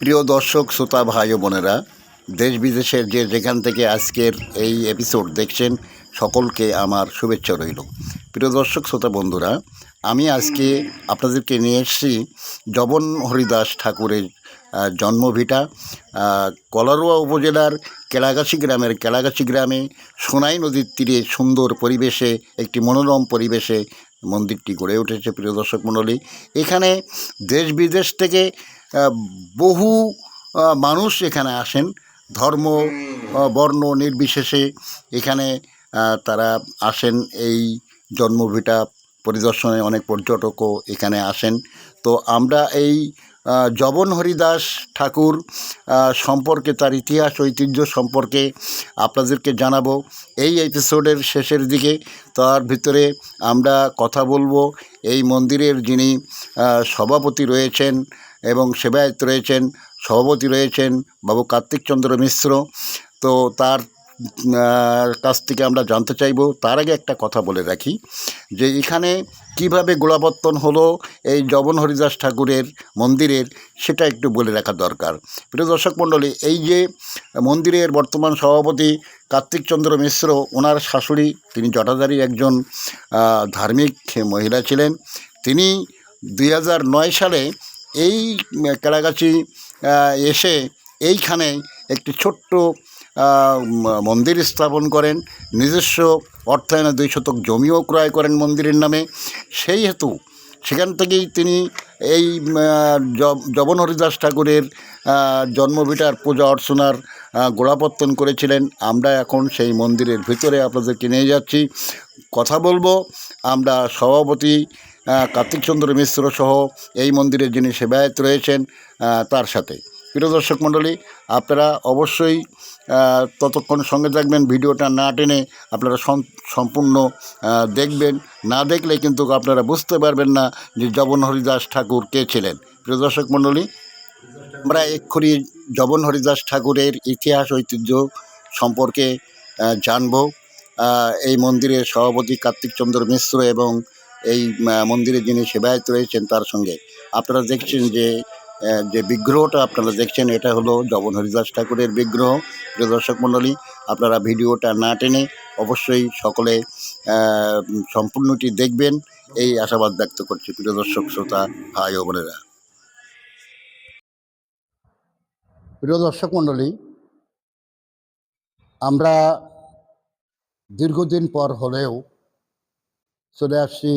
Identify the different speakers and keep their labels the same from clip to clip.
Speaker 1: প্রিয় দর্শক, শ্রোতা, ভাই ও বোনেরা দেশ বিদেশের যে যেখান থেকে আজকের এই এপিসোড দেখছেন, সকলকে আমার শুভেচ্ছা রইল। প্রিয় দর্শক, শ্রোতা, বন্ধুরা, আমি আজকে আপনাদেরকে নিয়ে এসেছি জবন হরিদাস ঠাকুরের জন্মভিটা কলারোয়া উপজেলার কেলাগাছি গ্রামের, কেলাগাছি গ্রামে সোনাই নদীর তীরে সুন্দর পরিবেশে, একটি মনোরম পরিবেশে মন্দিরটি গড়ে উঠেছে, প্রিয় দর্শক মণ্ডলী। এখানে দেশ বিদেশ থেকে বহু মানুষ এখানে আসেন। ধর্ম বর্ণ নির্বিশেষে এখানে তারা আসেন। এই জন্মভিটা পরিদর্শনে অনেক পর্যটকও এখানে আসেন। তো আমরা এই জবন হরিদাস ঠাকুর সম্পর্কে, তার ইতিহাস ঐতিহ্য সম্পর্কে আপনাদেরকে জানাব। এই এপিসোডের শেষের দিকে তার ভিতরে আমরা কথা বলব। এই মন্দিরের যিনি সভাপতি রয়েছেন এবং সেবায়ত রয়েছেন, সভাপতি রয়েছেন বাবু কার্তিক চন্দ্র মিশ্র। তো তার কাছ থেকে আমরা জানতে চাইব, তার আগে একটা কথা বলে রাখি, যে এখানে কীভাবে গোড়াপত্তন হলো, এই জবন হরিদাস ঠাকুরের মন্দিরের, সেটা একটু বলে রাখা দরকার। প্রিয় দর্শক মণ্ডলী, এই যে মন্দিরের বর্তমান সভাপতি কার্তিক চন্দ্র মিশ্র, ওনার শাশুড়ি, তিনি জটাধারী একজন ধার্মিক মহিলা ছিলেন। তিনি দুই সালে এই কেলাগাছি আহ, এসে এইখানে একটি ছোট্ট মন্দির স্থাপন করেন। নিজস্ব অর্থায়নে দুই শতক জমিও ক্রয় করেন মন্দিরের নামে। সেই হেতু সেখান থেকেই তিনি এই জবন হরিদাস ঠাকুরের জন্মভিটার পূজা অর্চনার গোড়াপত্তন করেছিলেন। আমরা এখন সেই মন্দিরের ভিতরে আপনাদেরকে নিয়ে যাচ্ছি। কথা বলব আমরা সভাপতি কার্তিক চন্দ্র মিশ্র সহ এই মন্দিরের যিনি সেবায়ত রয়েছেন তার সাথে। প্রিয় দর্শক মণ্ডলী, আপনারা অবশ্যই ততক্ষণ সঙ্গে থাকবেন, ভিডিওটা না টেনে আপনারা সম্পূর্ণ দেখবেন। না দেখলে কিন্তু আপনারা বুঝতে পারবেন না যে জবন হরিদাস ঠাকুর কে ছিলেন। প্রিয় দর্শক মণ্ডলী, আমরা এক্ষুনি জবন হরিদাস ঠাকুরের ইতিহাস, ঐতিহ্য সম্পর্কে জানব। এই মন্দিরের সভাপতি কার্তিক চন্দ্র মিশ্র এবং এই মন্দিরে যিনি সেবায়ত রয়েছেন তার সঙ্গে। আপনারা দেখছেন যে যে বিগ্রহটা আপনারা দেখছেন, এটা হলো জবন হরিদাস ঠাকুরের বিগ্রহ। প্রিয় দর্শক মণ্ডলী আপনারা ভিডিওটা না টেনে অবশ্যই সকলে সম্পূর্ণটি দেখবেন। এই আশাবাদ ব্যক্ত করছি প্রিয় দর্শক শ্রোতা, ভাই ও বোনেরা। প্রিয় দর্শক মণ্ডলী আমরা দীর্ঘদিন পর হলেও চলে আসছি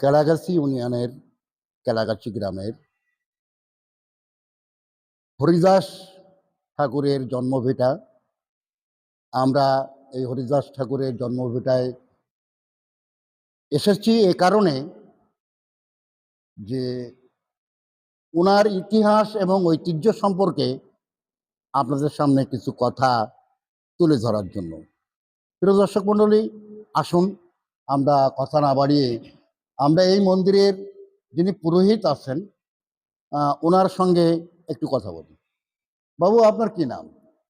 Speaker 1: কেলাগাছি ইউনিয়নের কেলাগাছি গ্রামের হরিদাস ঠাকুরের জন্মভিটা আমরা এই হরিদাস ঠাকুরের জন্মভিটায় এসেছি এ কারণে যে ওনার ইতিহাস এবং ঐতিহ্য সম্পর্কে আপনাদের সামনে কিছু কথা তুলে ধরার জন্য। প্রিয় দর্শক মণ্ডলী, আসুন আমরা কথা না বাড়িয়ে আমরা এই মন্দিরের যিনি পুরোহিত আছেন ওনার সঙ্গে একটু কথা বলি। বাবু আপনার কি নাম?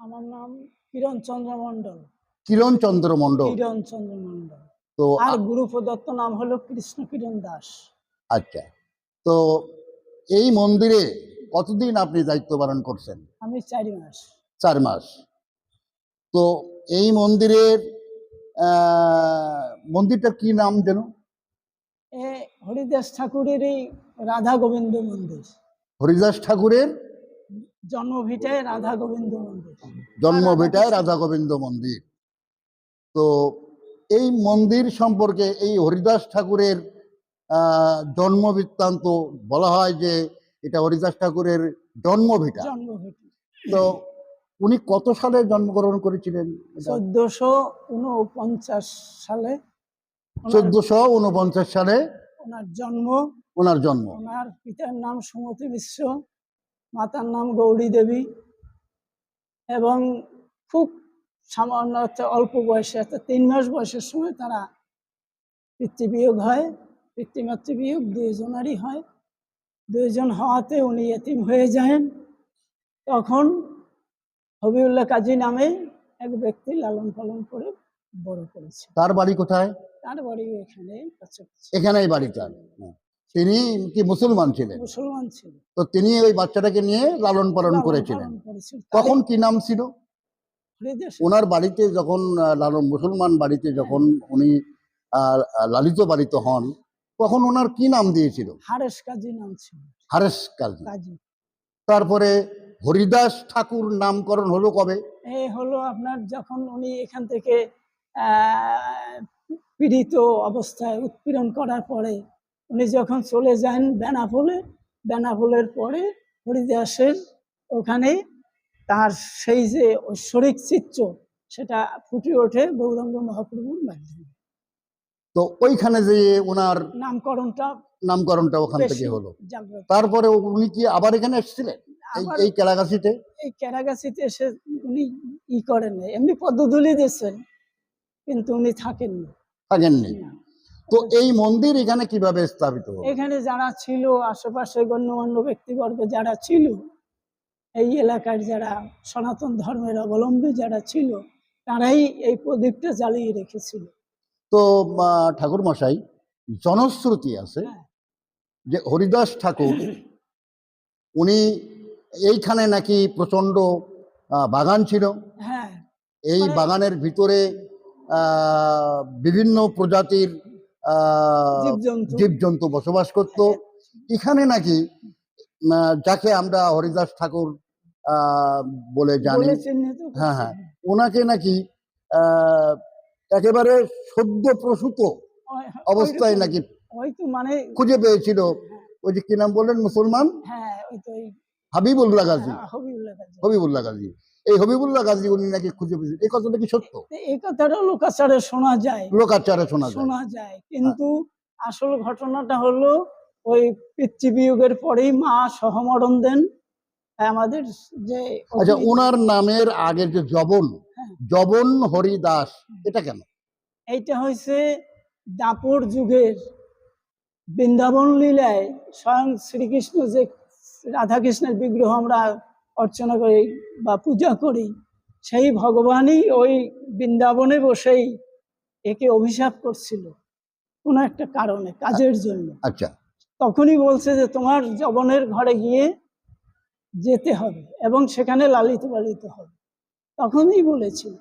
Speaker 2: আমার নাম কিরণ চন্দ্র মন্ডল
Speaker 1: কিরণ চন্দ্র মণ্ডল।
Speaker 2: কিরণ চন্দ্র মন্ডল
Speaker 1: তো
Speaker 2: আর গুরু প্রদত্ত নাম হলো কৃষ্ণ কিরণ দাস।
Speaker 1: আচ্ছা। তো এই মন্দিরে কতদিন আপনি দায়িত্ব পালন করছেন?
Speaker 2: আমি চার মাস।
Speaker 1: চার মাস। তো এই মন্দিরের মন্দিরটার কি নাম যেন?
Speaker 2: এ হরিদাস ঠাকুরের এই রাধা গোবিন্দ মন্দির।
Speaker 1: হরিদাস ঠাকুরের?
Speaker 2: জন্মভিটায় রাধা গোবিন্দ মন্দির।
Speaker 1: জন্মভিটায় রাধা গোবিন্দ মন্দির। তো এই মন্দির সম্পর্কে এই হরিদাস ঠাকুরের জন্ম বৃত্তান্ত বলা হয় যে এটা হরিদাস ঠাকুরের জন্মভিটা তো উনি কত সালে জন্মগ্রহণ করেছিলেন?
Speaker 2: চোদ্দশো উনপঞ্চাশ সালে
Speaker 1: চোদ্দশো উনপঞ্চাশ সালে
Speaker 2: ওনার জন্ম।
Speaker 1: ওনার জন্ম।
Speaker 2: ওনার পিতার নাম সুমতি মিশ্র মাতার নাম গৌরী দেবী এবং খুব সামান্য অল্প বয়সে একটা তিন মাস বয়সের সময় তারা পিতৃবিয়োগ হয় পিতৃমাতৃবিয়োগ দুইজনারই হয়। দুইজন হওয়াতে উনি এতিম হয়ে যান। তখন হবিউল্লাহ কাজী নামে এক ব্যক্তি লালন পালন করে বড় করেছে।
Speaker 1: তার বাড়ি কোথায়?
Speaker 2: তার বাড়ি এখানে
Speaker 1: এখানেই বাড়িটা হ্যাঁ। তিনি কি মুসলমান ছিলেন?
Speaker 2: মুসলমান ছিলেন
Speaker 1: তো তিনি ওই বাচ্চাটাকে নিয়ে লালন পালন করেছিলেন। তখন কি নাম ছিল? ওনার বাড়িতে যখন লালন মুসলমান বাড়িতে যখন উনি লালিত পালিত হন তখন ওনার কি নাম দিয়েছিল?
Speaker 2: হারেস কাজী নাম ছিল।
Speaker 1: হারেস কাজী। তারপরে হরিদাস ঠাকুর নামকরণ হলো কবে?
Speaker 2: এই হলো আপনার যখন উনি এখান থেকে পীড়িত অবস্থায় উৎপীড়ন করার পরে উনি যখন চলে যান বেনাফুলে বেনাফুলের পরে হরিদাসের ওখানে তার সেই যে ঐশ্বরিক চিত্র সেটা ফুটে ওঠে গৌরাঙ্গ মহাপ্রভুর মাধ্যমে।
Speaker 1: তো ওইখানে যে ওনার
Speaker 2: নামকরণটা
Speaker 1: নামকরণটা ওখান থেকে হলো। তারপরে উনি কি আবার এখানে এসেছিলেন? এই কেলাগাছিতে
Speaker 2: এই ক্যারাগাছিতে এসে উনি ই করেন নাই। এমনি পদ্মধুলি দিয়েছেন কিন্তু উনি থাকেননি।
Speaker 1: থাকেননি।
Speaker 2: না।
Speaker 1: তো এই মন্দির এখানে কীভাবে স্থাপিত
Speaker 2: এখানে যারা ছিল আশেপাশে গণ্যমান্য ব্যক্তিবর্গ যারা ছিল এই এলাকার যারা সনাতন ধর্মের অবলম্বী যারা ছিল তারাই এই প্রদীপটা জ্বালিয়ে রেখেছিল।
Speaker 1: তো ঠাকুর মশাই জনশ্রুতি আছে
Speaker 2: হ্যাঁ।
Speaker 1: যে হরিদাস ঠাকুর উনি এইখানে নাকি প্রচণ্ড বাগান ছিল।
Speaker 2: হ্যাঁ।
Speaker 1: এই
Speaker 2: মানে-
Speaker 1: বাগানের ভিতরে বিভিন্ন প্রজাতির
Speaker 2: জীবজন্তু।
Speaker 1: বসবাস করত। এখানে নাকি যাকে আমরা হরিদাস ঠাকুর বলে জানি। হ্যাঁ, হ্যাঁ। ওনাকে নাকি একেবারে সদ্য প্রসূত অবস্থায় নাকি
Speaker 2: মানে
Speaker 1: খুঁজে পেয়েছিল। ওই যে কি নাম বললেন মুসলমান?
Speaker 2: হ্যাঁ
Speaker 1: হাবিবুল্লাহ গাজী। হবিবুল্লাহ গাজী এই হবিবুল্লাহ গাজী উনি নাকি খুঁজে পেয়েছেন এই কথাটা কি সত্য?
Speaker 2: এই কথাটা লোকাচারে শোনা যায়।
Speaker 1: লোকাচারে শোনা যায়।
Speaker 2: শোনা যায়। কিন্তু আসল ঘটনাটা হলো ওই পিতৃবিয়োগের পরেই মা সহমরণ দেন। আমাদের যে
Speaker 1: আচ্ছা ওনার নামের আগে যে জবন
Speaker 2: হ্যাঁ।
Speaker 1: জবন হরিদাস এটা কেন?
Speaker 2: এইটা হয়েছে দাপর যুগের বৃন্দাবন লীলায় স্বয়ং শ্রীকৃষ্ণ যে রাধাকৃষ্ণের বিগ্রহ আমরা অর্চনা করি বা পূজা করি সেই ভগবানই ওই বৃন্দাবনে বসেই একে অভিশাপ করছিল কোনো একটা কারণে কাজের জন্য।
Speaker 1: আচ্ছা।
Speaker 2: তখনই বলছে যে তোমার জবনের ঘরে গিয়ে যেতে হবে এবং সেখানে লালিত পালিত হবে। তখনই বলেছিল।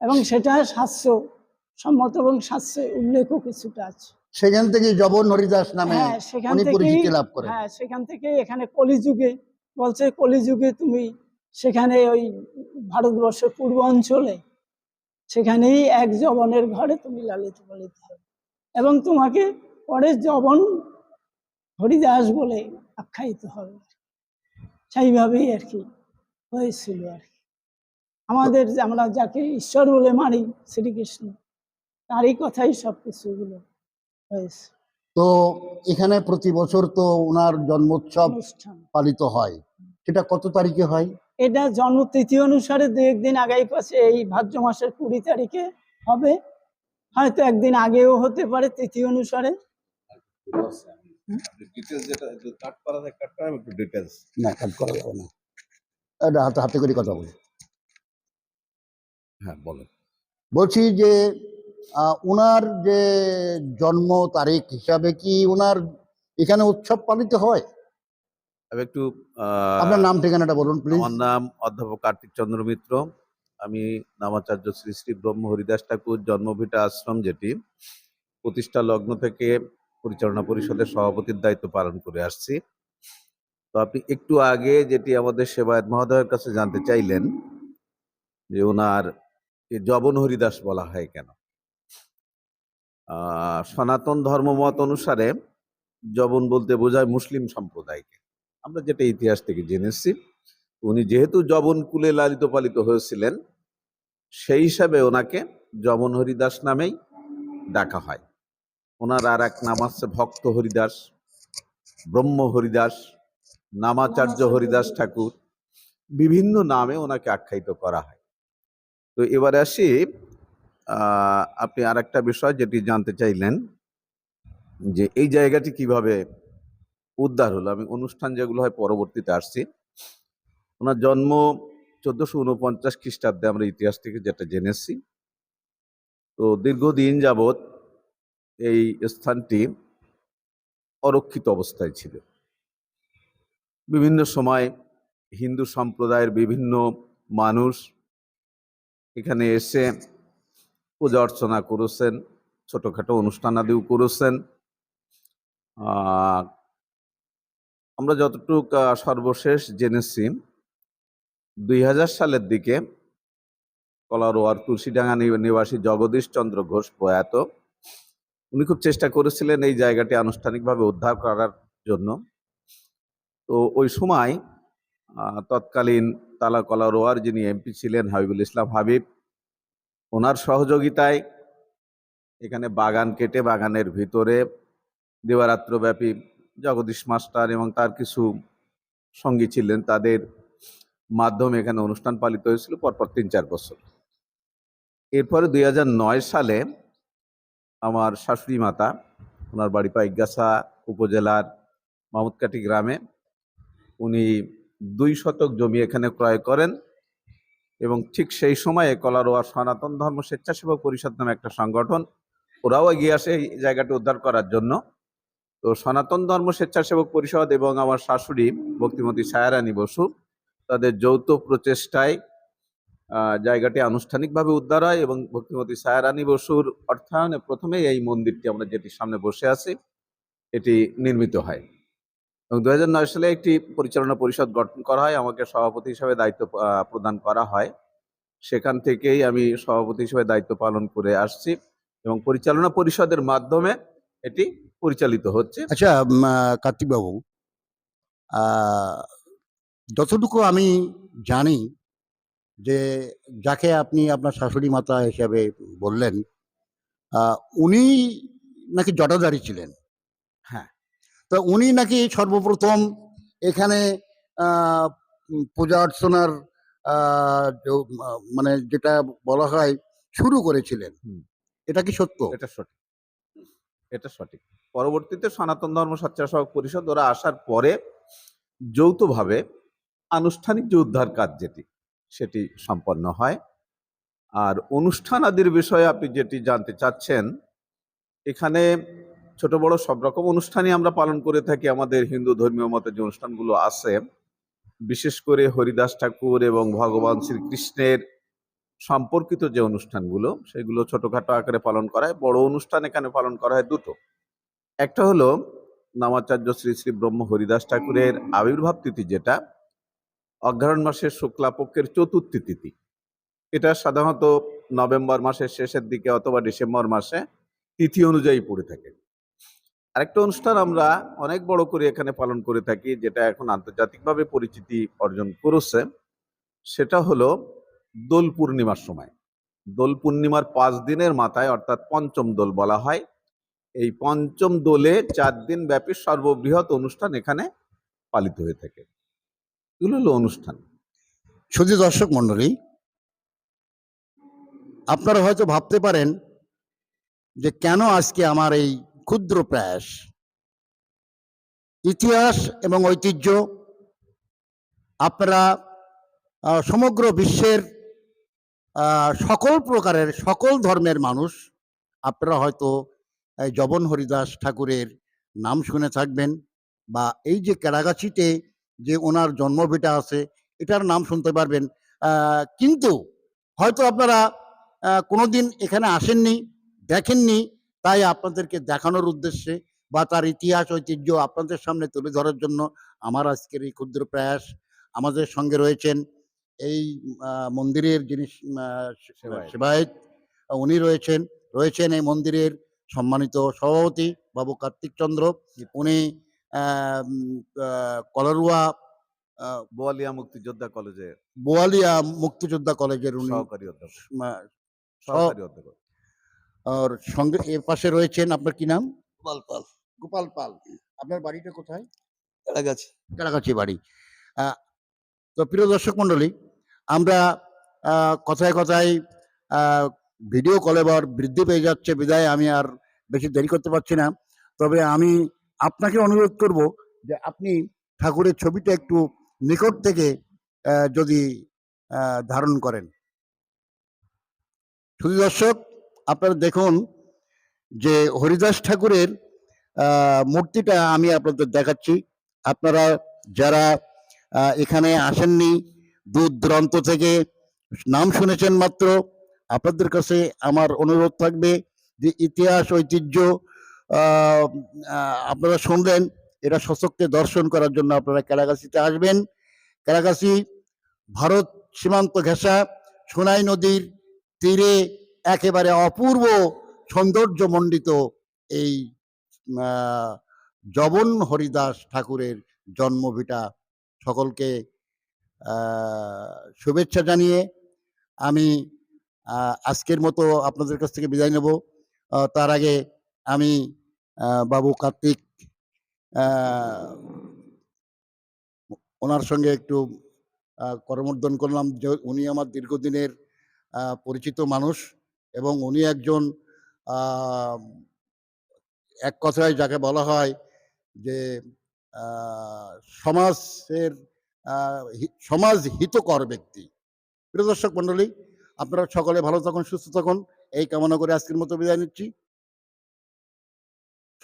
Speaker 2: এবং সেটা শাস্ত্র সম্মত এবং শাস্ত্রে উল্লেখও কিছুটা আছে।
Speaker 1: সেখান থেকে জবন হরিদাস নামে
Speaker 2: হ্যাঁ
Speaker 1: উনি পরিচিতি লাভ করেন।
Speaker 2: হ্যাঁ সেখান থেকে এখানে কলিযুগে বলছে কলিযুগে তুমি সেখানে ওই ভারতবর্ষের পূর্ব অঞ্চলে সেখানেই এক জবনের ঘরে তুমি লালিত পালিত হবে এবং তোমাকে পরে জবন হরিদাস বলে আখ্যায়িত হবে। সেইভাবেই আর কি হয়েছিল আর কি। আমাদের আমরা যাকে ঈশ্বর বলে মানি শ্রীকৃষ্ণ তারই কথাই সব কিছুগুলো
Speaker 1: তো এখানে প্রতি বছর তো ওনার জন্মোৎসব পালিত হয়। সেটা কত তারিখে হয়?
Speaker 2: এটা জন্মতিথি অনুসারে দু একদিন আগাই পাশে এই ভাদ্র মাসের কুড়ি তারিখে হবে। হয়তো একদিন আগেও হতে পারে তিথি অনুসারে।
Speaker 3: কাট করা
Speaker 1: না করা যাবে না। এটা হাতে হাতে করে কথা বলি।
Speaker 3: হ্যাঁ বলেন।
Speaker 1: বলছি যে ওনার যে জন্ম তারিখ হিসাবে কি ওনার এখানে উৎসব পালিত হয়?
Speaker 3: আমি একটু
Speaker 1: আপনার নাম ঠিকানাটা বলুন প্লিজ
Speaker 3: আমার নাম অধ্যাপক কার্তিক চন্দ্র মিত্র। আমি নামাচার্য শ্রী শ্রী ব্রহ্ম হরিদাস ঠাকুর জন্মভিটা আশ্রম যেটি। প্রতিষ্ঠা লগ্ন থেকে পরিচালনা পরিষদের সভাপতির দায়িত্ব পালন করে আসছি। তো আপনি একটু আগে যেটি আমাদের সেবায়ত মহোদয়ের কাছে জানতে চাইলেন যে ওনার জবন হরিদাস বলা হয় কেন? সনাতন ধর্মমত অনুসারে জবন বলতে বোঝায় মুসলিম সম্প্রদায়কে। আমরা যেটা ইতিহাস থেকে জেনেছি, উনি যেহেতু জবন কুলে লালিত পালিত হয়েছিলেন, সেই হিসাবে ওনাকে জবন হরিদাস নামেই ডাকা হয়। ওনার আর এক নাম আছে ভক্ত হরিদাস, ব্রহ্ম হরিদাস, নামাচার্য হরিদাস ঠাকুর, বিভিন্ন নামে ওনাকে আখ্যায়িত করা হয়। তো এবারে আসি আপনি আর একটা বিষয় যেটি জানতে চাইলেন, যে এই জায়গাটি কীভাবে উদ্ধার হলো? আমি অনুষ্ঠান যেগুলো হয় পরবর্তীতে আসছি। ওনার জন্ম চোদ্দশো উনপঞ্চাশ খ্রিস্টাব্দে আমরা ইতিহাস থেকে যেটা জেনেছি। তো দীর্ঘদিন যাবৎ এই স্থানটি অরক্ষিত অবস্থায় ছিল। বিভিন্ন সময় হিন্দু সম্প্রদায়ের বিভিন্ন মানুষ এখানে এসে পূজা অর্চনা করেছেন, ছোটোখাটো অনুষ্ঠানাদিও করেছেন। আমরা যতটুক সর্বশেষ জেনেছি, দুই হাজার সালের দিকে কলারোয়ার তুলসীডাঙ্গা নিবাসী জগদীশ চন্দ্র ঘোষ প্রয়াত, উনি খুব চেষ্টা করেছিলেন এই জায়গাটি আনুষ্ঠানিকভাবে উদ্ধার করার জন্য। তো ওই সময় তৎকালীন তালা কলারোয়ার যিনি এমপি ছিলেন হাবিবুল ইসলাম হাবিব ওনার সহযোগিতায় এখানে বাগান কেটে বাগানের ভিতরে দিবারাত্রব্যাপী জগদীশ মাস্টার এবং তার কিছু সঙ্গী ছিলেন। তাদের মাধ্যমে এখানে অনুষ্ঠান পালিত হয়েছিল পরপর তিন চার বছর। এরপরে দুই নয় সালে আমার শাশুড়ি মাতা, ওনার বাড়ি পাইগাছা উপজেলার মামুদকাটি গ্রামে উনি দুই শতক জমি এখানে ক্রয় করেন। এবং ঠিক সেই সময়ে কলারোয়া সনাতন ধর্ম স্বেচ্ছাসেবক পরিষদ নামে একটা সংগঠন, ওরাও এগিয়ে আসে এই জায়গাটি উদ্ধার করার জন্য। তো সনাতন ধর্ম স্বেচ্ছাসেবক পরিষদ এবং আমার শাশুড়ি ভক্তিমতী ছায়ারানী বসু, তাদের যৌথ প্রচেষ্টায় জায়গাটি আনুষ্ঠানিকভাবে উদ্ধার হয় এবং ভক্তিমতী ছায়ারানী বসুর অর্থায়নে প্রথমেই এই মন্দিরটি আমরা যেটি সামনে বসে আছি, এটি নির্মিত হয়। এবং দু সালে একটি পরিচালনা পরিষদ গঠন করা হয়, আমাকে সভাপতি হিসাবে দায়িত্ব প্রদান করা হয়। সেখান থেকেই আমি সভাপতি হিসেবে দায়িত্ব পালন করে আসছি এবং পরিচালনা পরিষদের মাধ্যমে এটি পরিচালিত হচ্ছে।
Speaker 1: আচ্ছা কার্তিকবাবু যতটুকু আমি জানি যে যাকে আপনি আপনার শাশুড়ি মাতা হিসাবে বললেন উনি নাকি জটাধারী ছিলেন। তো উনি নাকি সর্বপ্রথম এখানে পূজা অর্চনার মানে যেটা বলা হয় শুরু করেছিলেন। এটা কি সত্য?
Speaker 3: এটা সঠিক। এটা সঠিক। পরবর্তীতে সনাতন ধর্ম স্বেচ্ছাসেবক পরিষদ ওরা আসার পরে যৌথভাবে আনুষ্ঠানিক যে উদ্ধার কাজ যেটি সেটি সম্পন্ন হয়। আর অনুষ্ঠান আদির বিষয়ে আপনি যেটি জানতে চাচ্ছেন এখানে ছোট বড় সব রকম অনুষ্ঠানই আমরা পালন করে থাকি। আমাদের হিন্দু ধর্মীয় মতে যে অনুষ্ঠানগুলো আছে, বিশেষ করে হরিদাস ঠাকুর এবং ভগবান শ্রীকৃষ্ণের সম্পর্কিত যে অনুষ্ঠানগুলো, সেগুলো ছোটখাটো আকারে পালন করা হয়। বড় অনুষ্ঠান এখানে পালন করা হয় দুটো। একটা হলো নামাচার্য শ্রী শ্রী ব্রহ্ম হরিদাস ঠাকুরের আবির্ভাব তিথি যেটা অগ্রহণ মাসের শুক্লাপক্ষের চতুর্থী তিথি। এটা সাধারণত নভেম্বর মাসের শেষের দিকে অথবা ডিসেম্বর মাসে তিথি অনুযায়ী পড়ে থাকে। আরেকটা অনুষ্ঠান আমরা অনেক বড় করে এখানে পালন করে থাকি, যেটা এখন আন্তর্জাতিকভাবে পরিচিতি অর্জন করেছে। সেটা হলো দোল পূর্ণিমার সময়। দোল পূর্ণিমার পাঁচ দিনের মাথায় অর্থাৎ পঞ্চম দোল বলা হয়। এই পঞ্চম দোলে চার দিন ব্যাপী সর্ববৃহৎ অনুষ্ঠান এখানে পালিত হয়ে থাকে। এগুলো হলো অনুষ্ঠান।
Speaker 1: শুধু দর্শক মণ্ডলী, আপনারা হয়তো ভাবতে পারেন যে কেন আজকে আমার এই ক্ষুদ্র প্রয়াস। ইতিহাস এবং ঐতিহ্য আপনারা সমগ্র বিশ্বের সকল প্রকারের, সকল ধর্মের মানুষ আপনারা হয়তো জবন হরিদাস ঠাকুরের নাম শুনে থাকবেন বা এই যে কেরাগাছিতে যে ওনার জন্মভিটা আছে, এটার নাম শুনতে পারবেন। কিন্তু হয়তো আপনারা কোনোদিন এখানে আসেননি, দেখেননি তাই আপনাদেরকে দেখানোর উদ্দেশ্যে বা তার ইতিহাস ঐতিহ্য আপনাদের সামনে তুলে ধরার জন্য আমার আজকের এই ক্ষুদ্র প্রয়াস। আমাদের সঙ্গে রয়েছেন এই মন্দিরের যিনি
Speaker 3: সেবায়েত।
Speaker 1: উনি রয়েছেন রয়েছেন এই মন্দিরের সম্মানিত সভাপতি বাবু কার্তিক চন্দ্র। উনি কলারুয়া
Speaker 3: বোয়ালিয়া মুক্তিযোদ্ধা কলেজে
Speaker 1: বোয়ালিয়া মুক্তিযোদ্ধা কলেজের উনি
Speaker 3: সহকারী অধ্যাপক। সহকারী অধ্যাপক।
Speaker 1: আর সঙ্গে এর পাশে রয়েছেন আপনার কি নাম?
Speaker 4: গোপাল পাল।
Speaker 1: গোপাল পাল। আপনার বাড়িটা কোথায়?
Speaker 4: এরা গেছে
Speaker 1: বাড়ি। তো প্রিয় দর্শক মণ্ডলী আমরা কথায় কথায় ভিডিও কলে বার বৃদ্ধি পেয়ে যাচ্ছে। বিদায় আমি আর বেশি দেরি করতে পারছি না। তবে আমি আপনাকে অনুরোধ করব যে আপনি ঠাকুরের ছবিটা একটু নিকট থেকে যদি ধারণ করেন। শুধু দর্শক আপনারা দেখুন যে হরিদাস ঠাকুরের মূর্তিটা আমি আপনাদের দেখাচ্ছি। আপনারা যারা এখানে আসেননি, দূর দূরান্ত থেকে, নাম শুনেছেন মাত্র, আপনাদের কাছে আমার অনুরোধ থাকবে যে ইতিহাস, ঐতিহ্য আপনারা শুনলেন এটা সশক্তে দর্শন করার জন্য আপনারা কেরাগাছিতে আসবেন। কেরাগাছি ভারত সীমান্ত ঘেঁষা, সোনাই নদীর তীরে একেবারে অপূর্ব সৌন্দর্য সৌন্দর্যমণ্ডিত এই জবন হরিদাস ঠাকুরের জন্মভিটা সকলকে শুভেচ্ছা জানিয়ে আমি আজকের মতো আপনাদের কাছ থেকে বিদায় নেব। তার আগে আমি বাবু কার্তিক ওনার সঙ্গে একটু আহ, করমর্দন করলাম উনি আমার দীর্ঘদিনের পরিচিত মানুষ। এবং উনি একজন এক কথায় যাকে বলা হয় যে সমাজের সমাজ হিতকর ব্যক্তি। প্রিয় দর্শক মন্ডলী আপনারা সকলে ভালো থাকুন, সুস্থ থাকুন। এই কামনা করে আজকের মতো বিদায় নিচ্ছি।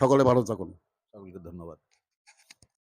Speaker 1: সকলে ভালো থাকুন।
Speaker 3: সকলকে ধন্যবাদ।